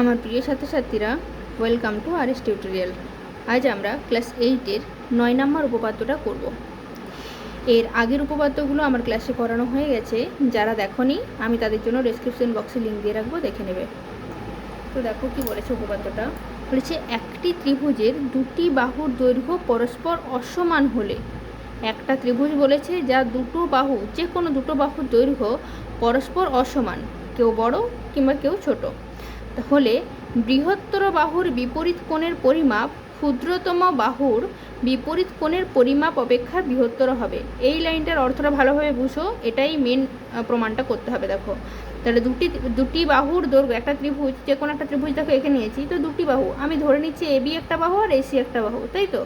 আমার প্রিয় ছাত্রছাত্রীরা welcome to R S tutorial আজ আমরা ক্লাস এইটের নয় নম্বর উপপাদ্যটা করব। এর আগের উপপাদ্যগুলো আমার ক্লাসে করানো হয়ে গেছে। যারা দেখনি, আমি তাদের জন্য ডেসক্রিপশন বক্সে লিঙ্ক দিয়ে রাখব, দেখে নেবে। তো দেখো কি বলেছে উপপাদ্যটা? বলেছে, একটি ত্রিভুজের দুটি বাহুর দৈর্ঘ্য পরস্পর অসমান হলে। একটা ত্রিভুজ বলেছে, যা দুটো বাহু যে কোনো দুটো বাহুর দৈর্ঘ্য পরস্পর অসমান, কেউ বড় কিংবা কেউ ছোট। হলে বৃহত্তর বাহুর বিপরীত কোণের পরিমাপ ক্ষুদ্রতম বাহুর বিপরীত কোণের পরিমাপ অপেক্ষা বৃহত্তর হবে। এই লাইনটার অর্থটা ভালোভাবে বুঝো, এটাই মেন প্রমাণটা করতে হবে, দেখো। তাহলে দুটি দুটি বাহুর দৈর্ঘ্য, একটা ত্রিভুজ যে কোনো একটা ত্রিভুজ দেখো, এঁকে নিয়েছি, তো দুটি বাহু। আমি ধরে নিচ্ছি এ বি একটা বাহু আর এসি একটা বাহু, তাই তো?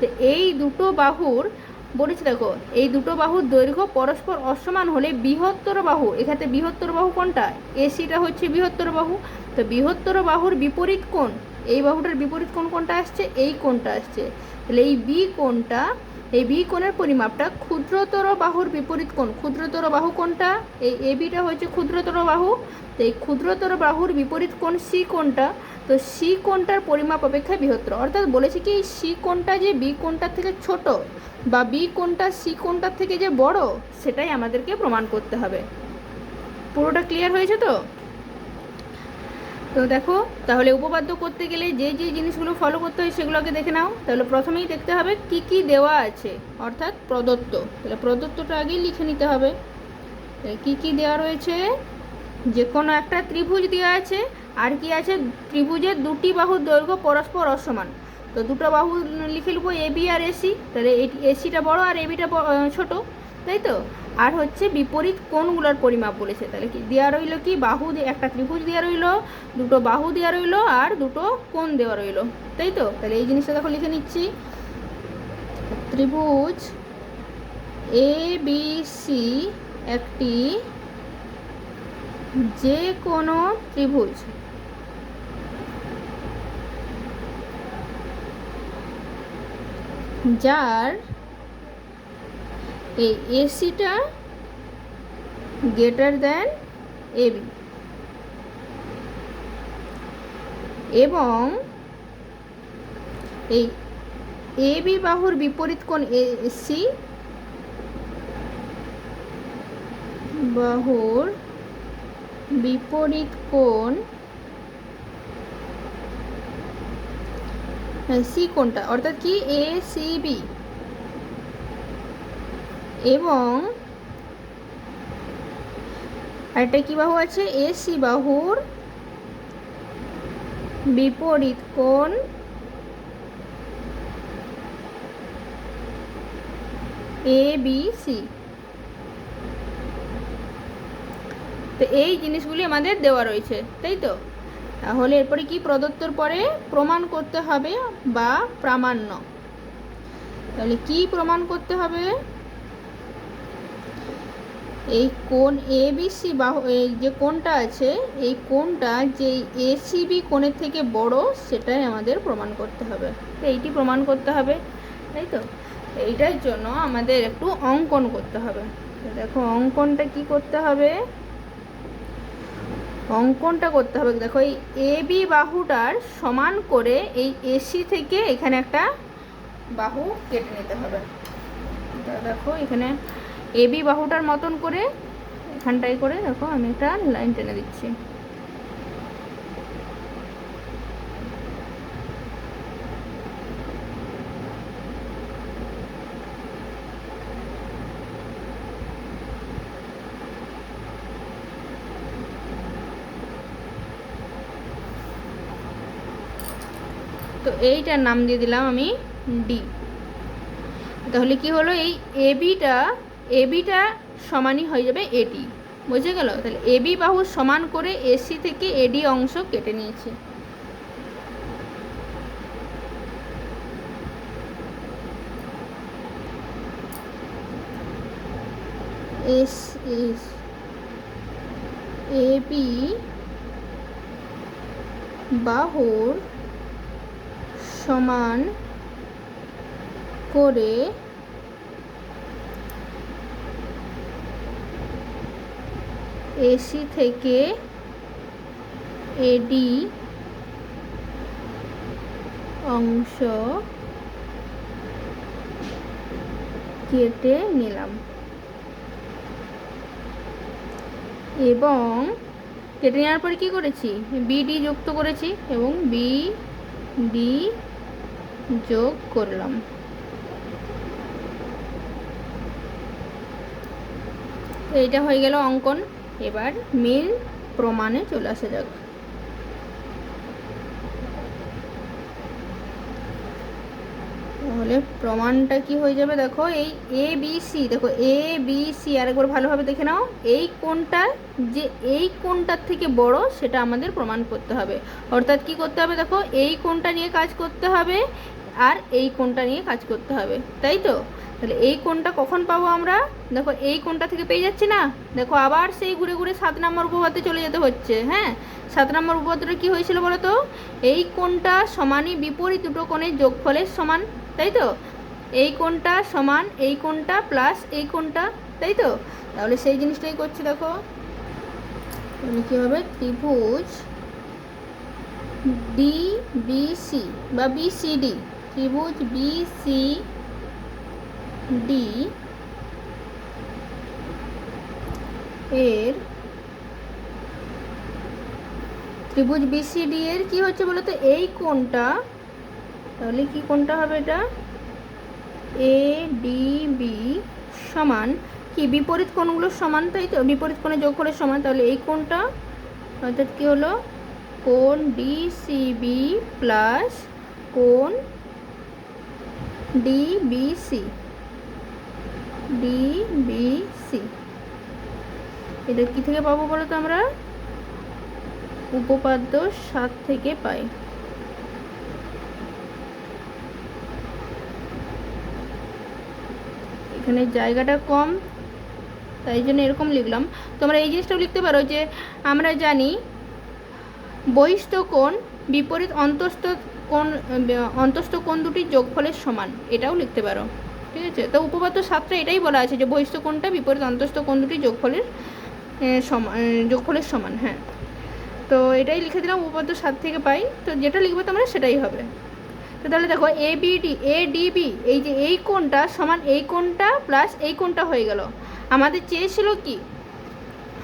তো এই দুটো বাহুর বলেছি দেখো, এই দুটো বাহুর দৈর্ঘ্য পরস্পর অসমান হলে বৃহত্তর বাহু এখানে বৃহত্তর বাহু কোনটা? এসিটা হচ্ছে বৃহত্তর বাহু। তো বৃহত্তর বাহুর বিপরীত কোণ? এই বাহুটার বিপরীত কোণ কোনটা আসছে? এই কোণটা আসছে। তাহলে এই বি কোণটা এই বি কোণের পরিমাপটা ক্ষুদ্রতর বাহুর বিপরীত কোণ। ক্ষুদ্রতর বাহু কোনটা এই এ বিটা হচ্ছে ক্ষুদ্রতর বাহু। তো এই ক্ষুদ্রতর বাহুর বিপরীত কোণ সি কোণটা, তো সি কোণটার পরিমাপ অপেক্ষা বৃহত্তর। অর্থাৎ বলেছে কি এই সি কোণটা যে বি কোণটার থেকে ছোট বা বি কোণটা সি কোণটার থেকে যে বড়, সেটাই আমাদেরকে প্রমাণ করতে হবে। পুরোটা ক্লিয়ার হয়েছে তো? তো দেখো, তাহলে উপপাদ্য করতে গেলে যে যে জিনিসগুলো ফলো করতে হয় সেগুলোকে দেখে নাও। তাহলে প্রথমেই দেখতে হবে কি কি দেওয়া আছে, অর্থাৎ প্রদত্ত। তাহলে প্রদত্তটা আগেই লিখে নিতে হবে। কি কি দেওয়া রয়েছে? যে কোনো একটা ত্রিভুজ দেওয়া আছে, আর কি আছে? ত্রিভুজের দুটি বাহুর দৈর্ঘ্য পরস্পর অসমান। তো দুটো বাহু লিখে নেব, এ, বি, আর এসি তাহলে এসিটা বড় আর এবিটা ছোট। তাই তো? আর হচ্ছে বিপরীত কোণগুলোর পরিমাপ বলেছে। তাহলে কি দেওয়া রইল কি? বাহু একটা ত্রিভুজ দেওয়া রইল, দুটো বাহু দেওয়া রইল আর দুটো কোণ দেওয়া রইল। তাই তো? তাহলে এই জিনিসটা দেখো লিখে নিচ্ছি। ত্রিভুজ এ বি সি একটি যে কোনো ত্রিভুজ। যার এই এসিটা গ্রেটার দেন এবি এবং এই এবি বাহুর বিপরীত কোণ এসি বাহুর বিপরীত কোণ সি কোনটা অর্থাৎ কি এ সি বি এবং আরেকটা কি বাহু আছে? এ সি বাহুর বিপরীত কোণ এ বি সি তো এই জিনিসগুলি আমাদের দেওয়া রয়েছে, তাই তো? তাহলে এরপরে কি প্রদত্তর পরে প্রমাণ করতে হবে বা প্রামাণ্য। তাহলে কি প্রমাণ করতে হবে? এই কোণ এ বিসি বা এই যে কোণটা আছে, এই কোণটা যে এসিবি কোণের থেকে বড়, সেটাই আমাদের প্রমাণ করতে হবে। এইটি প্রমাণ করতে হবে, তাই তো? এইটার জন্য আমাদের একটু অঙ্কন করতে হবে। দেখো, অঙ্কনটা কি করতে হবে? অঙ্কনটা করতে হবে। দেখো, এই এ বি বাহুটার সমান করে এই এসি থেকে এখানে একটা বাহু কেটে নিতে হবে। দেখো, এখানে এ বি বাহুটার মতন করে এখানটাই করে দেখো, আমি একটা লাইন টেনে দিচ্ছি। তো এইটার নাম দিয়ে দিলাম আমি ডি তাহলে কি হলো? এই এবিটা এবিটা সমানই হয়ে যাবে এডি বুঝে গেল? তাহলে এবি বাহু সমান করে এসি থেকে এডি অংশ কেটে নিয়েছি। এস এস এবি বাহুর সমান করে এসি থেকে এডি অংশ কেটে নিলাম। এবং কেটে নেওয়ার পরে কী করেছি? বিডি যুক্ত করেছি এবং বি ডি যোগ করলাম। এইটা হয়ে গেল অঙ্কন। এবার মিল প্রমাণে চলে আসা যাক। তাহলে প্রমাণটা কি হয়ে যাবে? দেখো, এই এ বি সি দেখো এ বি সি আরেকবার ভালোভাবে দেখে নাও। এই কোনটা যে এই কোনটার থেকে বড়, সেটা আমাদের প্রমাণ করতে হবে। অর্থাৎ কি করতে হবে? দেখো, এই কোনটা নিয়ে কাজ করতে হবে। আর এই কোনটা নিয়ে কাজ করতে হবে, তাই তো? তাহলে এই কোনটা কখন পাবো আমরা? দেখো, এই কোনটা থেকে পেয়ে যাচ্ছি না? দেখো, আবার সেই ঘুরে ঘুরে সাত নম্বর উপপাদ্যে চলে যেতে হচ্ছে হ্যাঁ? সাত নম্বর উপপাদ্যটা কি হয়েছিল বলো তো? এই কোনটা সমানই বিপরীত দুটো কোণের যোগফলের সমান, তাই তো? এই কোনটা সমান, এই কোনটা প্লাস এই কোনটা তাই তো? তাহলে সেই জিনিসটাই করছি, দেখো। কী হবে? ত্রিভুজ ডি বি সি বা বিসিডি ত্রিভুজ বি সি ডি এর ত্রিভুজ বিসিডি এর কি হচ্ছে বলো তো এই কোণটা, তাহলে কি কোণটা হবে এটা? এ ডি বি সমান কি? বিপরীত কোণগুলো সমান তাই তো? বিপরীত কোণে যোগ করে সমান, তাহলে এই কোণটা, অর্থাৎ কি হলো? কোণ ডিসিবি প্লাস কোণ ডিবিসি ডিবিসি এটা কি থেকে পাবো বলো তো আমরা? উপপাদ্য সাত থেকে পাই। এখানে জায়গাটা কম, তাই জন্য এরকম লিখলাম। তোমরা এই জিনিসটাও লিখতে পারো যে আমরা জানি বহিস্থ কোণ বিপরীত অন্তস্থ কোণ অন্তস্থ কোণ দুটির যোগফলের সমান, এটাও লিখতে পারো, ঠিক আছে? তো উপপাদ্য সাতটা এটাই বলা আছে যে বহিষ্ঠ কোণটা বিপরীত অন্তস্থ কোণ দুটি যোগফলের সমান যোগফলের সমান হ্যাঁ। তো এটাই লিখে দিলাম, উপপাদ্য সাত থেকে পাই, তো যেটা লিখবে তোমরা সেটাই হবে। তো তাহলে দেখো এ বিডি এ ডিবি এই যে এই কোণটা সমান এই কোণটা প্লাস এই কোণটা হয়ে গেল। আমাদের চেয়েছিল কি?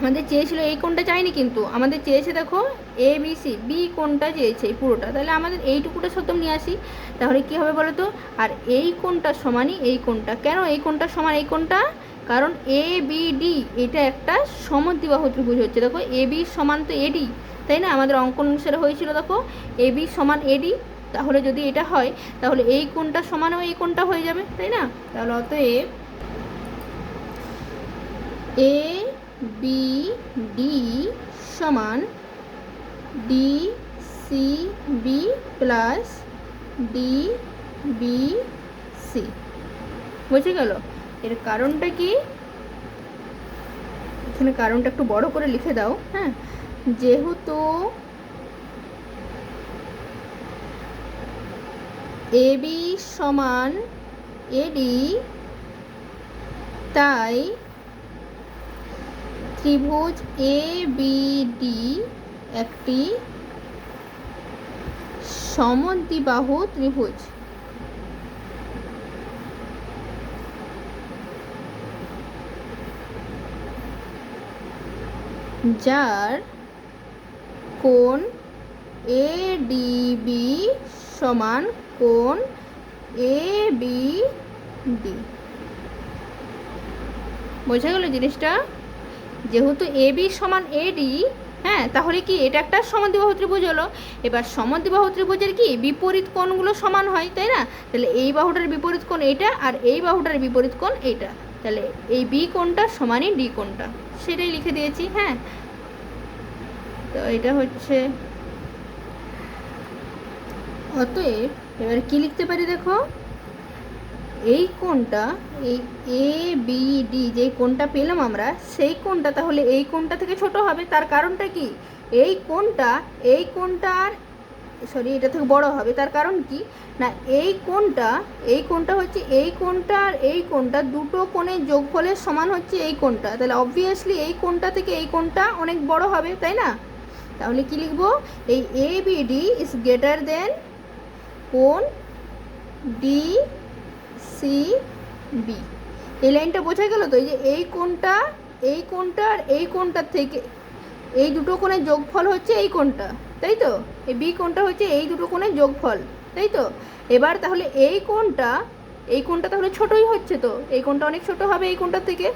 আমাদের চেয়েছিল এই কোনটা চাইনি কিন্তু, আমাদের চেয়েছে দেখো এ বি সি বি কোনটা চেয়েছে এই পুরোটা। তাহলে আমাদের এইটুকুটা সত্য নিয়ে আসি। তাহলে কি হবে বলো তো আর এই কোনটা সমানই, এই কোনটা। কেন এই কোনটা সমান, এই কোনটা? কারণ এ বি ডি এটা একটা সমদ্বিবাহু ত্রিভুজ হচ্ছে। দেখো এ বি সমান তো এডি তাই না? আমাদের অঙ্কন অনুসারে হয়েছিল দেখো এ বি সমান এডি তাহলে যদি এটা হয়, তাহলে এই কোনটা সমানও এই কোনটা হয়ে যাবে, তাই না? তাহলে অতএব এ বি ডি সমান D C B plus D B C বুঝে গেল? এর কারণটা কি? এখানে কারণটা একটু বড় করে লিখে দাও হ্যাঁ? যেহেতু এবি সমান এডি তাই ত্রিভুজ এ বি ডি একটি সমদ্বিবাহু ত্রিভুজ। যার কোণ এ ডিবি সমান কোণ এ বি ডি বোঝা গেল জিনিসটা? যেহেতু এ বি সমান এ ডি হ্যাঁ তাহলে কি এটা একটা সমদ্বিবাহু ত্রিভুজ হলো? এবার সমদ্বিবাহু ত্রিভুজের কি বিপরীত কোণগুলো সমান হয়, তাই না? তাহলে এই বাহুটার বিপরীত কোণ এইটা আর এই বাহুটার বিপরীত কোণ এইটা। তাহলে এই বি কোণটা সমানই ডি কোণটা। সেটাই লিখে দিয়েছি হ্যাঁ। তো এটা হচ্ছে অতএব, এবার কি লিখতে পারি দেখো? এই কোণটা, এই এ বি ডি যে কোণটা পেলাম আমরা, সেই কোণটা তাহলে এই কোণটা থেকে ছোট হবে। তার কারণটা কি? এই কোণটা, এই কোণটার, সরি, এটা থেকে বড় হবে। তার কারণ কি? না, এই কোণটা এই কোণটা হচ্ছে এই কোণটা আর এই কোণটা দুটো কোণের যোগফলের সমান হচ্ছে এই কোণটা। তাহলে অবভিয়াসলি এই কোণটা থেকে এই কোণটা অনেক বড় হবে, তাই না? তাহলে কি লিখব? এই A B D is greater than কোণ ডি সি, বি। এই লাইনটা বোঝা গেল তো? এই যে এই কোনটা এই কোনটা আর এই কোণটার থেকে এই দুটো কোণের যোগফল হচ্ছে এই কোনটা তাই তো? এই বি কোনটা হচ্ছে এই দুটো কোণের যোগফল, তাই তো? এবার তাহলে এই কোনটা এই কোনটা তাহলে ছোটই হচ্ছে তো? এই কোনটা অনেক ছোট হবে এই কোণটার থেকে?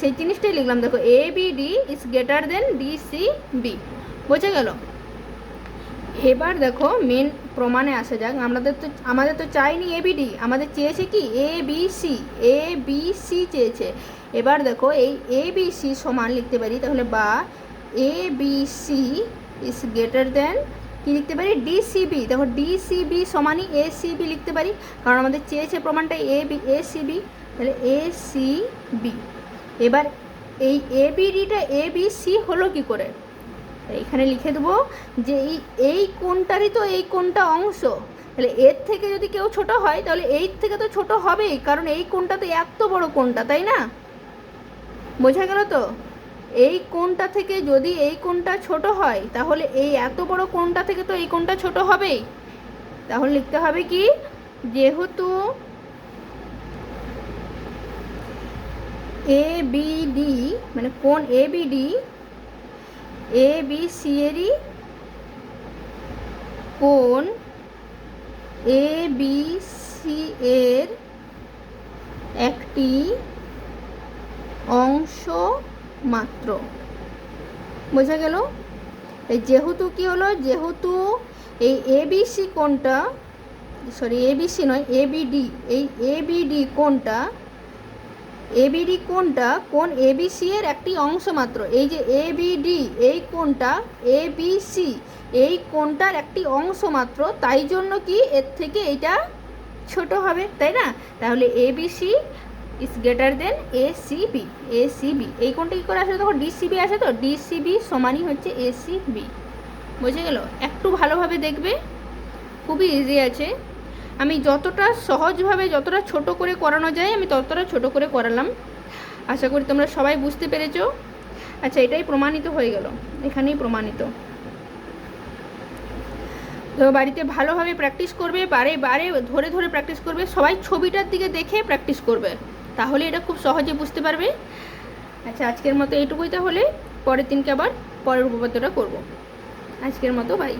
সেই জিনিসটাই লিখলাম। দেখো A B D is greater than D C B বোঝা গেল? এবার দেখো মেন প্রমাণে আসা যাক। আমাদের তো আমাদের তো চাইনি এবিডি আমাদের চেয়েছে কি? A B C A B C চেয়েছে। এবার দেখো এই এ বি সি সমান লিখতে পারি, তাহলে বা A B C greater than কী লিখতে পারি? ডিসিবি দেখো ডিসিবি সমানই এ সিবি লিখতে পারি, কারণ আমাদের চেয়েছে প্রমাণটা এ বি এ সিবি তাহলে এ সি বি এবার এই এ বিডিটা এ বি সি হলো কি করে? এখানে লিখে দেবো যে এই এই কোণটারই তো এই কোনটা অংশ। তাহলে এর থেকে যদি কেউ ছোট হয়, তাহলে এই থেকে তো ছোট হবেই, কারণ এই কোনটা তো এত বড় কোনটা তাই না? বোঝা গেল তো? এই কোনটা থেকে যদি এই কোনটা ছোট হয়, তাহলে এই এত বড় কোনটা থেকে তো এই কোনটা ছোট হবেই। তাহলে লিখতে হবে কি? যেহেতু এ বি ডি মানে কোন A B D A B C এরই কোণ এ বি সি এর একটি অংশ মাত্র? বোঝা গেল? যেহেতু কি হলো? যেহেতু এই এবিসি কোণটা সরি এবিসি নয় এবিডি এই এবিডি কোণটা এবিডি কোণটা কোন এবিসি এর একটি অংশ মাত্র। এই যে এবিডি এই কোণটা এবিসি এই কোণটার একটি অংশ মাত্র। তাই জন্য কি এর থেকে এটা ছোট হবে, তাই না? তাহলে ABC is greater than ACB ACB এই কোণটা কী করে আসে? তখন ডিসিবি আসে তো? ডিসিবি সমানই হচ্ছে এসিবি বুঝে গেল? একটু ভালোভাবে দেখবে। খুবই ইজি আছে। আমি যতটা সহজভাবে, যতটা ছোট করে করানো যায়, আমি ততটা ছোট করে করালাম। আশা করি তোমরা সবাই বুঝতে পেরেছ। আচ্ছা এটাই প্রমাণিত হয়ে গেল। এখানেই প্রমাণিত। তো বাড়িতে ভালোভাবে প্র্যাকটিস করবে, বারে বারে ধরে ধরে প্র্যাকটিস করবে, সবাই ছবিটার দিকে দেখে প্র্যাকটিস করবে। তাহলে এটা খুব সহজে বুঝতে পারবে। আচ্ছা আজকের মতো এইটুকুই তাহলে। পরের দিনকে আবার পরের উপপাদ্যটা করব। আজকের মতো বাই